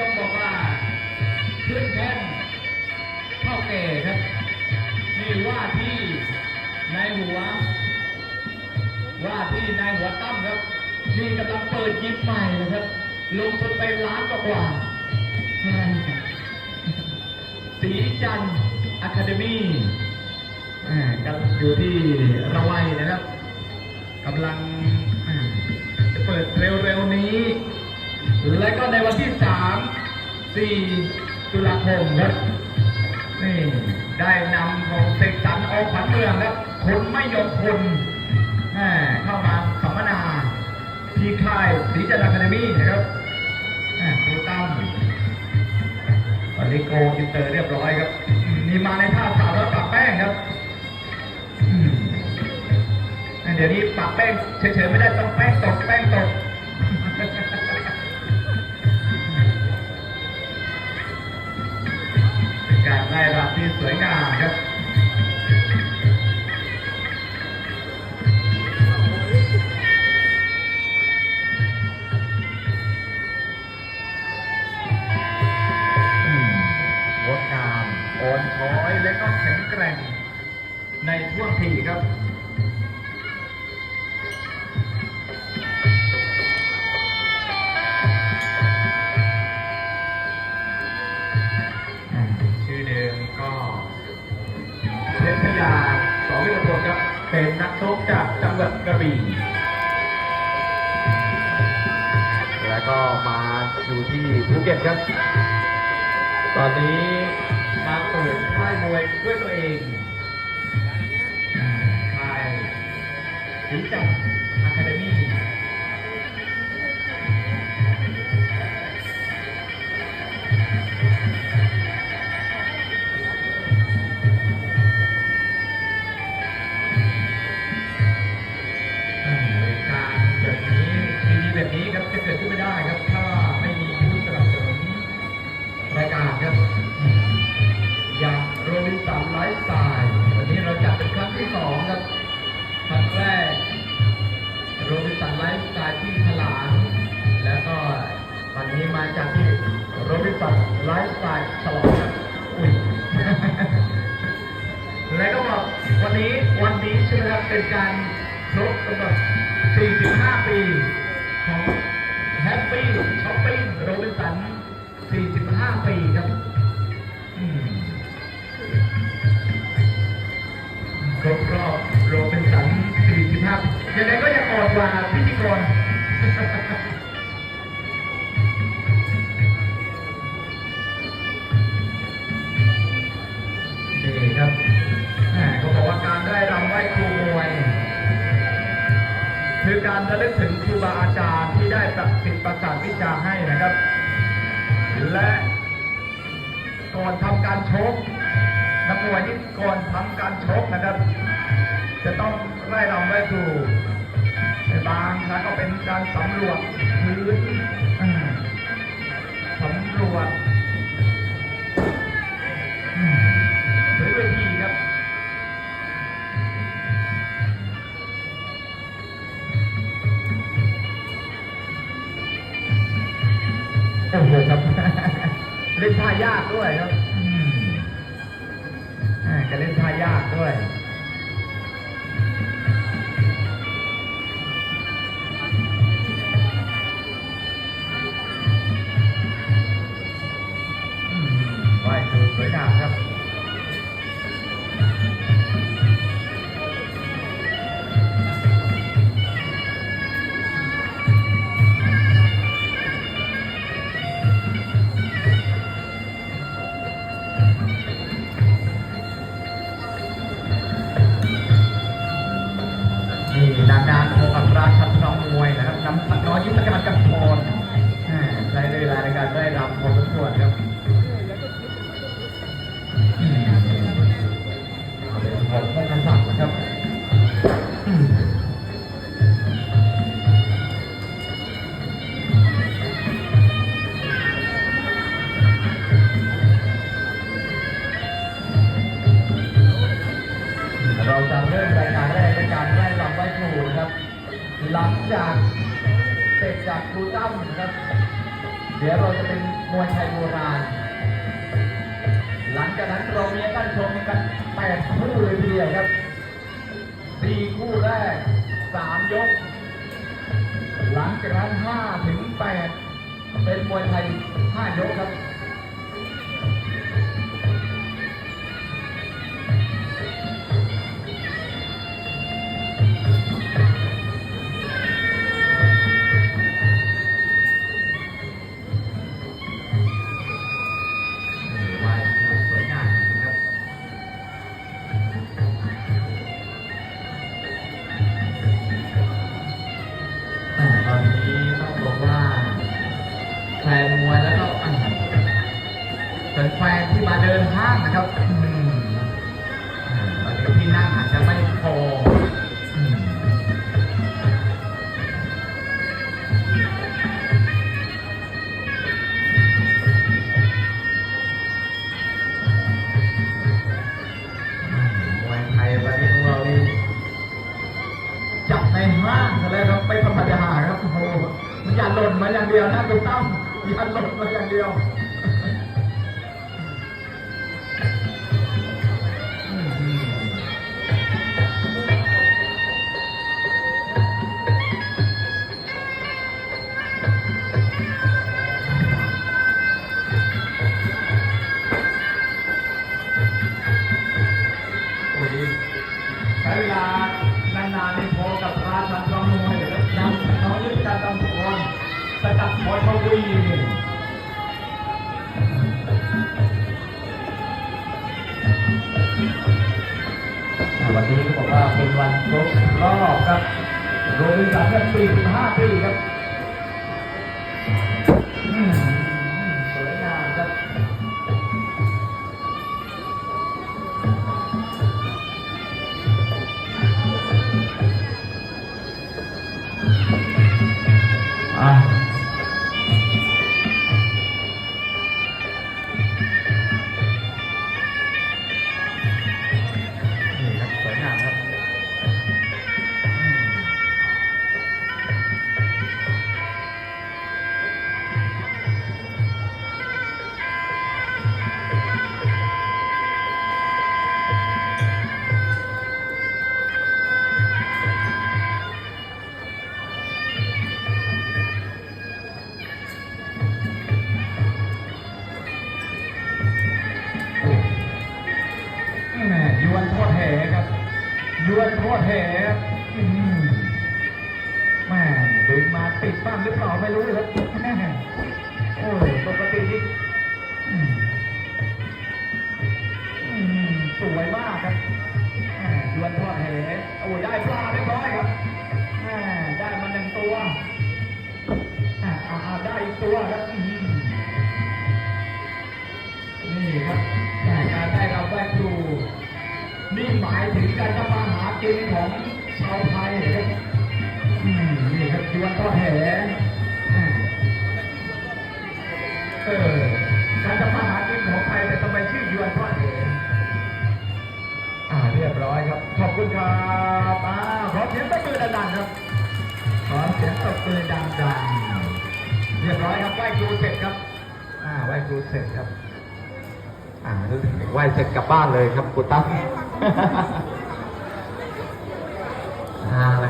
ต้องบอกว่าขึ้นแท่นเท่าแก่ครับนี่ว่าที่นายหัว ว่าที่นายหัวตั้มครับนี่กำลังเปิดยิมใหม่นะครับ ลงทุนไปล้านกว่าสีจันอะคาเดมี่กำลังอยู่ที่ระไวนะครับกำลังจะเปิดเร็วๆนี้ และก็ในวันที่ 3 4 ตุลาคมครับนี่ได้นำของเสกสรรออกขวัญเมืองครับคนไม่ยอมคนแหม่เข้ามาสัมมนาที่ค่ายศรีจันทร์อะคาเดมี่นะครับแหม่ครูตั้มวันนี้โกอินเตอร์เรียบร้อยครับนี่มาในท่าสาวแล้วปรับแป้งครับอืมเดี๋ยวนี้ปรับแป้งเฉยๆไม่ได้ต้องแป้งตกแป้งตก ที่สวยงามครับงดงามอ่อนช้อยและก็แข็งแกร่งในท่วงทีครับ งหวัดกระบี่แล้วก็มาอยู่ที่ภูเก็ตครับ ตอนนี้มาเปิดค่ายมวยด้วยตัวเองค่ายสีจันทร์อะคาเดมี่ นี้มาจากที่โรบินสันไลฟ์สไตล์ฉลองครับอุ้ยแล้วก็บอกวันนี้วันนี้ใช่ไหมครับเป็นการครบกำหนด45 ปีของแฮปปี้ช้อปปิ้งโรบินสัน 45 ปีครับครบรอบโรบินสัน 45ยังไงก็ยังอ่อนกว่าพิธีกร คือการระลึกถึงครูบาอาจารย์ที่ได้ประสิทธิ์ประสานวิชาให้นะครับ และก่อนทำการชกนักมวยที่ก่อนทำการชกนะครับ จะต้องไล่รำไหว้ครูในบางครั้งก็เป็นการสำรวจพื้นอ่าสำรวจ โอ้โหครับเล่นท่ายากด้วยครับอืมอ่าจะเล่นท่ายากด้วยอืมไหวครูสวยงามครับ ชัดน้องมวยนะครับนำหนักน้อยยุทธการกับพรอ่าใช้เวลาในการได้รับพอสมควรครับอืมเอาเป็นของพงกษัตริย์นะครับ หลังจากเสร็จจากครูตั้มนะครับ เดี๋ยวเราจะเป็นมวยไทยโบราณ หลังจากนั้นเรามีการชมกันแปดคู่เลยทีเดียวครับสี่คู่แรกสามยก หลังจากนั้นห้าถึงแปดเป็นมวยไทยห้ายกครับ แล้วก็แฟนที่มาเดินห้างนะครับอืมอ่าตอนนี้ที่นั่งอาจจะไม่พอมวยไทยวันนี้ของเราดีจับในห้างกันเลยครับไม่ธรรมดาครับโอ้โหมันอย่าหล่นมาอย่างเดียวนะคุณตั้ม อย่าหล่นมาอย่างเดียวอืมโอ้ยใช้เวลานานๆนี่พอกับราชันรองม สกัดมอยเขาวีนี่อ่าวันนี้ก็บอกว่าเป็นวันครบรอบครับโรบินสันเนี่ย45 ปีครับ ยวนโทษแหอืมแม่ดึงมาติดบ้างหรือเปล่าไม่รู้ครับแม่โอ้ยปกตินี่สวยมากครับแหม่ยวนโทษแหโอ้ยได้ปลาเรียบร้อยครับแม่ได้มาหนึ่งตัวได้อีกตัวครับนี่ครับแต่การได้เรับแว่นดูนี่หมายถึงการทำมาหา กินของชาวไทยครับอืมนี่ครับยวนทอดแหอ่เออการทำมาหากินของไทยแต่ทำไมชื่อยวนทอดแหอ่าเรียบร้อยครับ ขอบคุณครับอ่าขอเสียงตบมือดังๆครับ ขอเสียงตบมือดังๆ เรียบร้อยครับไหว้ครูเสร็จครับ อ่าไหว้ครูเสร็จครับ อ่าไหว้เสร็จกลับบ้านเลยครับกูตั้ม 啊。